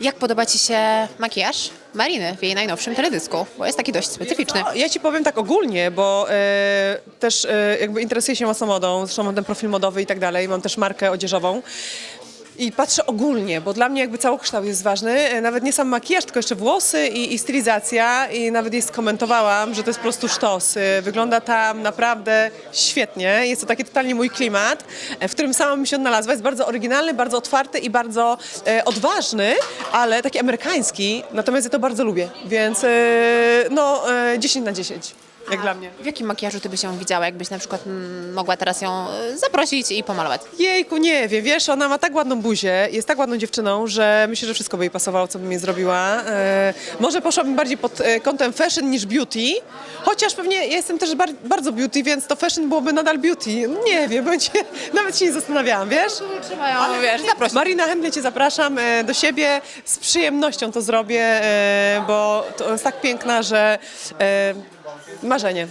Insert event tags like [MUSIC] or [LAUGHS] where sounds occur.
Jak podoba Ci się makijaż Mariny w jej najnowszym teledysku? Bo jest taki dość specyficzny. No, ja ci powiem tak ogólnie, bo e, też e, jakby interesuję się mocno modą, zresztą mam ten profil modowy i tak dalej, mam też markę odzieżową. I patrzę ogólnie, bo dla mnie jakby całokształt jest ważny, e, nawet nie sam makijaż, tylko jeszcze włosy i, i stylizacja. I nawet jej skomentowałam, że to jest po prostu sztos. E, Wygląda tam naprawdę świetnie, jest to taki totalnie mój klimat, e, w którym sama bym się odnalazła. Jest bardzo oryginalny, bardzo otwarty i bardzo e, odważny, ale taki amerykański, natomiast ja to bardzo lubię, więc e, no e, 10 na 10, jak dla mnie. W jakim makijażu Ty byś ją widziała, jakbyś na przykład mm, mogła teraz ją e, zaprosić i pomalować? Jejku, nie wiem, wiesz, ona ma tak ładną buzię, jest tak ładną dziewczyną, że myślę, że wszystko by jej pasowało, co bym jej zrobiła. E, może poszłabym bardziej pod e, kątem fashion niż beauty, chociaż pewnie ja jestem też bar bardzo beauty, więc to fashion byłoby nadal beauty. Nie wiem, będzie, [LAUGHS] nawet się nie zastanawiałam, wiesz? Trzeba ją, wiesz, zaprosić. Marina, chętnie Cię zapraszam e, do siebie, z przyjemnością to zrobię, e, bo to jest tak piękna, że e, marzenie.